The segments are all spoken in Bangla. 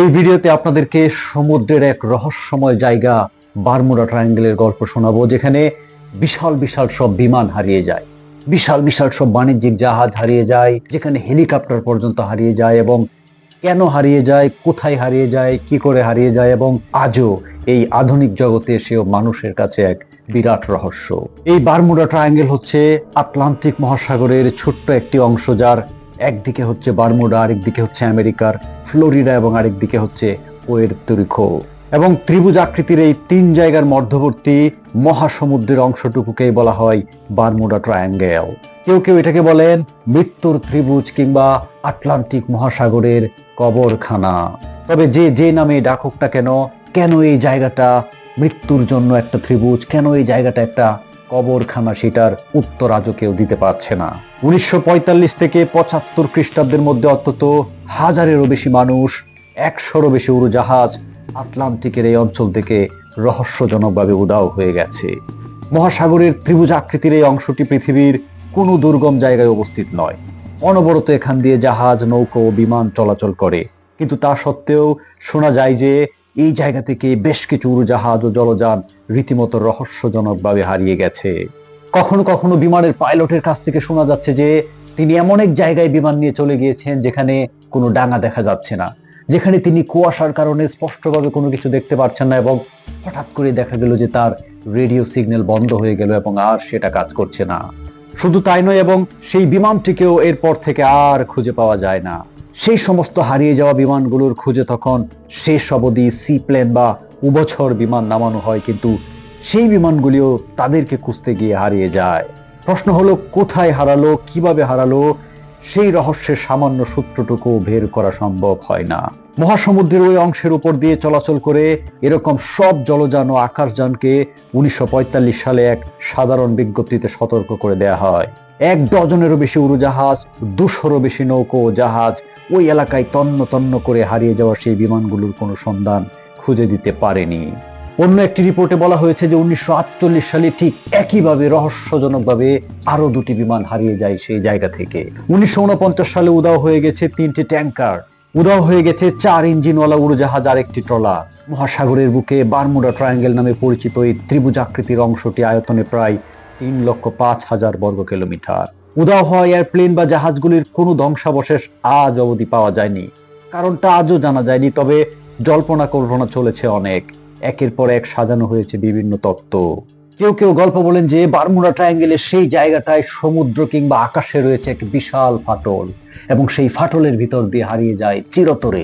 এই ভিডিওতে আপনাদেরকে সমুদ্রের এক রহস্যময় জায়গা বারমুডা ট্রায়াঙ্গেলের গল্প শোনাবো, যেখানে বিশাল বিশাল সব বিমান হারিয়ে যায়। বিশাল বিশাল সব বাণিজ্যিক জাহাজ হারিয়ে যায়, যেখানে হেলিকপ্টার পর্যন্ত হারিয়ে যায় এবং কেন হারিয়ে যায়, কোথায় হারিয়ে যায়, কি করে হারিয়ে যায় এবং আজও এই আধুনিক জগতে সেও মানুষের কাছে এক বিরাট রহস্য। এই বারমুডা ট্রায়াঙ্গেল হচ্ছে আটলান্টিক মহাসাগরের ছোট্ট একটি অংশ, যার একদিকে হচ্ছে বারমুডা, আরেকদিকে হচ্ছে আমেরিকার ফ্লোরিডা এবং আরেকদিকে হচ্ছে পোয়ের্তরিকো। এবং ত্রিভুজ আকৃতির এই তিন জায়গার মধ্যবর্তী মহাসমুদ্রের অংশটুকুকেই বলা হয় বারমুডা ট্রায়াঙ্গেল। কেউ কেউ এটাকে বলেন মৃত্যুর ত্রিভুজ কিংবা আটলান্টিক মহাসাগরের কবরখানা। তবে যে যে নামে ডাকুক না কেন কেন এই জায়গাটা মৃত্যুর জন্য একটা ত্রিভুজ, কেন এই জায়গাটা একটা কবরখানা সেটার উত্তর আজও কেউ দিতে পারছে না। উনিশশো পঁয়তাল্লিশ থেকে পঁচাত্তর খ্রিস্টাব্দের মধ্যে অন্তত হাজারেরও বেশি মানুষ, একশোরও বেশি উড়োজাহাজ আটলান্টিকের এই অঞ্চল থেকে রহস্যজনকভাবে উদাও হয়ে গেছে। মহাসাগরের ত্রিভুজ আকৃতির এই অংশটি পৃথিবীর কোনো দুর্গম জায়গায় অবস্থিত নয়। অনবরত এখান দিয়ে জাহাজ, নৌকো বিমান চলাচল করে। কিন্তু তা সত্ত্বেও শোনা যায় যে এই জায়গা থেকে বেশ কিছু উড়োজাহাজ ও জলযান রীতিমতো রহস্যজনকভাবে হারিয়ে গেছে। কখনো কখনো বিমানের পাইলটের কাছ থেকে শোনা যাচ্ছে যে, তিনি এমন এক জায়গায় বিমান নিয়ে চলে গিয়েছেন যেখানে কোনো ডাঙা দেখা যাচ্ছে না, যেখানে তিনি কুয়াশার কারণে স্পষ্টভাবে কোনো কিছু দেখতে পাচ্ছেন না এবং হঠাৎ করে দেখা গেল যে তার রেডিও সিগন্যাল বন্ধ হয়ে গেল এবং আর সেটা কাজ করছে না। শুধু তাই নয় এবং সেই বিমানটিকেও এরপর থেকে আর খুঁজে পাওয়া যায় না। সেই সমস্ত হারিয়ে যাওয়া বিমানগুলোর খুঁজে তখন শেষ অবধি সি প্লেন বা উবছর বিমান নামানো হয়, কিন্তু সেই বিমানগুলিও তাদেরকে খুঁজতে গিয়ে হারিয়ে যায়। প্রশ্ন হলো, কোথায় হারালো, কীভাবে হারালো, সেই রহস্যের সামান্য সূত্রটুকু বের করা সম্ভব হয় না। মহাসমুদ্রের ওই অংশের উপর দিয়ে চলাচল করে এরকম সব জলযান ও আকাশযানকে উনিশশো পঁয়তাল্লিশ সালে এক সাধারণ বিজ্ঞপ্তিতে সতর্ক করে দেয়া হয়। এক ডজনেরও বেশি উড়োজাহাজ, দুশোরও বেশি নৌকো জাহাজ ওই এলাকায় তন্ন তন্ন করে হারিয়ে যাওয়া সেই বিমানগুলোর কোনো সন্ধান খুঁজে দিতে পারেনি। অন্য একটি রিপোর্টে বলা হয়েছে যে উনিশশো আটচল্লিশ সালে ঠিক একইভাবে রহস্যজনকভাবে আরও দুটি বিমান হারিয়ে যায় সেই জায়গা থেকে। উনিশশো উনপঞ্চাশ সালে উদাও হয়ে গেছে তিনটি ট্যাঙ্কার। উদাও হয়ে গেছে চার ইঞ্জিনওয়ালা উড়োজাহাজ আর একটি ট্রলার। মহাসাগরের বুকে বারমুডা ট্রায়াঙ্গেল নামে পরিচিত এই ত্রিভুজ আকৃতির অংশটি আয়তনে প্রায় তিন লক্ষ পাঁচ হাজার বর্গ কিলোমিটার। উদাও হওয়া এয়ারপ্লেন বা জাহাজগুলির কোনো ধ্বংসাবশেষ আজ অবধি পাওয়া যায়নি। কারণটা আজও জানা যায়নি, তবে জল্পনা কল্পনা চলেছে অনেক। একের পর এক সাজানো হয়েছে বিভিন্ন তত্ত্ব। কেউ কেউ গল্প বলেন যে বারমুডা ট্রায়াঙ্গেলের সেই জায়গাটায় সমুদ্র কিংবা আকাশে রয়েছে এক বিশাল ফাটল এবং সেই ফাটলের ভিতর দিয়ে হারিয়ে যায় চিরতরে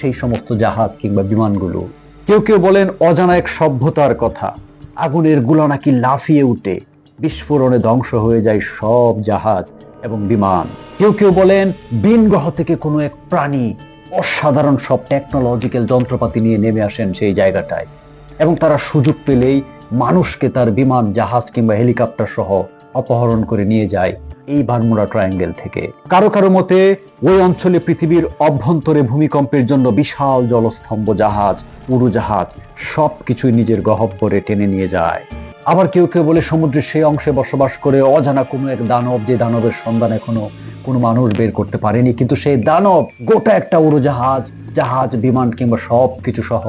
সেই সমস্ত জাহাজ কিংবা বিমানগুলো। কেউ কেউ বলেন অজানা এক সভ্যতার কথা, আগুনেরগুলা নাকি লাফিয়ে উঠে। বিস্ফোরণে ধ্বংস হয়ে যায় সব জাহাজ এবং বিমান। কেউ কেউ বলেন বিন গ্রহ থেকে কোনো এক প্রাণী অসাধারণ সব টেকনোলজিক্যাল যন্ত্রপাতি নিয়ে নেমে আসেন সেই জায়গাটায়। এবং তারা সুযোগ পেলেই মানুষকে তার বিমান, জাহাজ কিংবা হেলিকপ্টার সহ অপহরণ করে নিয়ে যায় এই বারমুডা ট্রায়াঙ্গেল থেকে। কারও কারও মতে, ওই অঞ্চলে পৃথিবীর অভ্যন্তরে ভূমিকম্পের জন্য বিশাল জলস্তম্ভ জাহাজ উড়োজাহাজ সব কিছুই নিজের গহব্বরে টেনে নিয়ে যায়। আবার কেউ কেউ বলে সমুদ্রের সেই অংশে বসবাস করে অজানা কোনো এক দানব যে দানবের সন্ধান এখনও কোনো মানুষ বের করতে পারেনি। কিন্তু সেই দানব গোটা একটা উড়োজাহাজ, জাহাজ, বিমান কিংবা সব কিছু সহ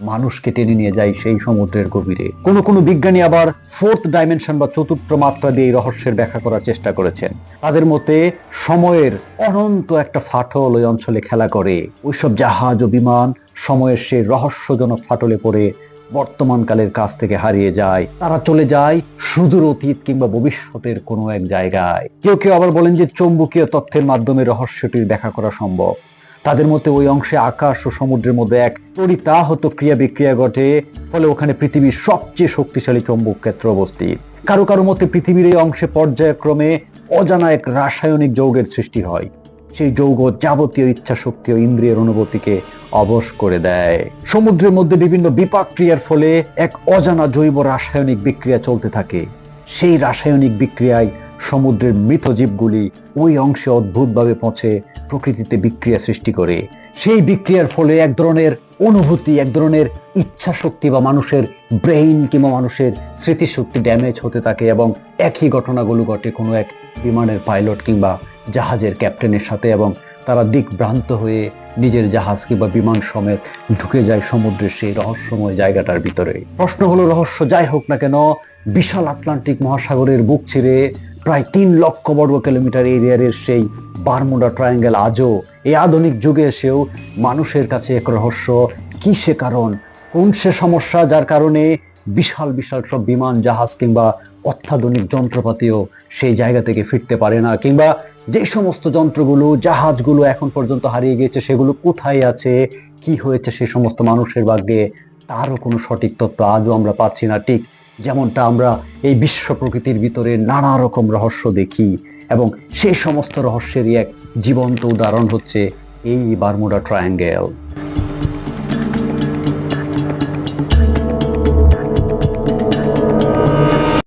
মানুষকে টেনে নিয়ে যায় সেই সমুদ্রের গভীরে। কোনো কোনো বিজ্ঞানী আবার ফোর্থ ডাইমেনশন বা চতুর্থ মাত্রা দিয়ে রহস্যের ব্যাখ্যা করার চেষ্টা করেছেন। তাদের মতে সময়ের অনন্ত একটা ফাটল ওই অঞ্চলে খেলা করে। ওইসব জাহাজ ও বিমান সময়ের সেই রহস্যজনক ফাটলে পড়ে বর্তমানকালের কাছ থেকে হারিয়ে যায়। তারা চলে যায় সুদূর অতীত কিংবা ভবিষ্যতের কোনো এক জায়গায়। কেউ কেউ আবার বলেন যে চৌম্বকীয় তথ্যের মাধ্যমে রহস্যটির দেখা করা সম্ভব। তাদের মতে ওই অংশে আকাশ ও সমুদ্রের মধ্যে এক পরিতাহত ক্রিয়া বিক্রিয়া ঘটে, ফলে ওখানে পৃথিবীর সবচেয়ে শক্তিশালী চৌম্বক ক্ষেত্র অবস্থিত। কারও কারও মতে পৃথিবীর এই অংশে পর্যায়ক্রমে অজানা এক রাসায়নিক যৌগের সৃষ্টি হয়। সেই যৌগ যাবতীয় ইচ্ছা শক্তি ও ইন্দ্রিয়ের অনুভূতিকে অবশ করে দেয়। সমুদ্রের মধ্যে বিভিন্ন বিপাক ক্রিয়ার ফলে এক অজানা জৈব রাসায়নিক বিক্রিয়া চলতে থাকে। সেই রাসায়নিক বিক্রিয়ায় সমুদ্রের মৃত জীবগুলি ওই অংশে অদ্ভুতভাবে পৌঁছে প্রকৃতিতে বিক্রিয়া সৃষ্টি করে। সেই বিক্রিয়ার ফলে এক ধরনের অনুভূতি, এক ধরনের ইচ্ছা শক্তি বা মানুষের ব্রেইন কিংবা মানুষের স্মৃতিশক্তি ড্যামেজ হতে থাকে এবং একই ঘটনাগুলো ঘটে কোনো এক বিমানের পাইলট কিংবা জাহাজের ক্যাপ্টেনের সাথে এবং তারা দিকভ্রান্ত হয়ে নিজের জাহাজ কিংবা বিমান সমেত ঢুকে যায় সমুদ্রের সেই রহস্যময় জায়গাটার ভিতরে। প্রশ্ন হলো, রহস্য যাই হোক না কেন, বিশাল আটলান্টিক মহাসাগরের বুক ছিঁড়ে প্রায় তিন লক্ষ বর্গ কিলোমিটার এরিয়ারের সেই বারমুডা ট্রায়াঙ্গেল আজও এই আধুনিক যুগে এসেও মানুষের কাছে এক রহস্য। কি সে কারণ? কোন সে সমস্যা যার কারণে বিশাল বিশাল সব বিমান, জাহাজ কিংবা অত্যাধুনিক যন্ত্রপাতিও সেই জায়গা থেকে ফিরতে পারে না। কিংবা যে সমস্ত যন্ত্রগুলো, জাহাজগুলো এখন পর্যন্ত হারিয়ে গিয়েছে, সেগুলো কোথায় আছে, কি হয়েছে সেই সমস্ত মানুষের ভাগ্যে, তারও কোনো সঠিক তথ্য আজও আমরা পাচ্ছি না। ঠিক যেমনটা আমরা এই বিশ্ব প্রকৃতির ভিতরে নানা রকম রহস্য দেখি এবং সেই সমস্ত রহস্যেরই এক জীবন্ত উদাহরণ হচ্ছে এই বারমুডা ট্রায়াঙ্গেল।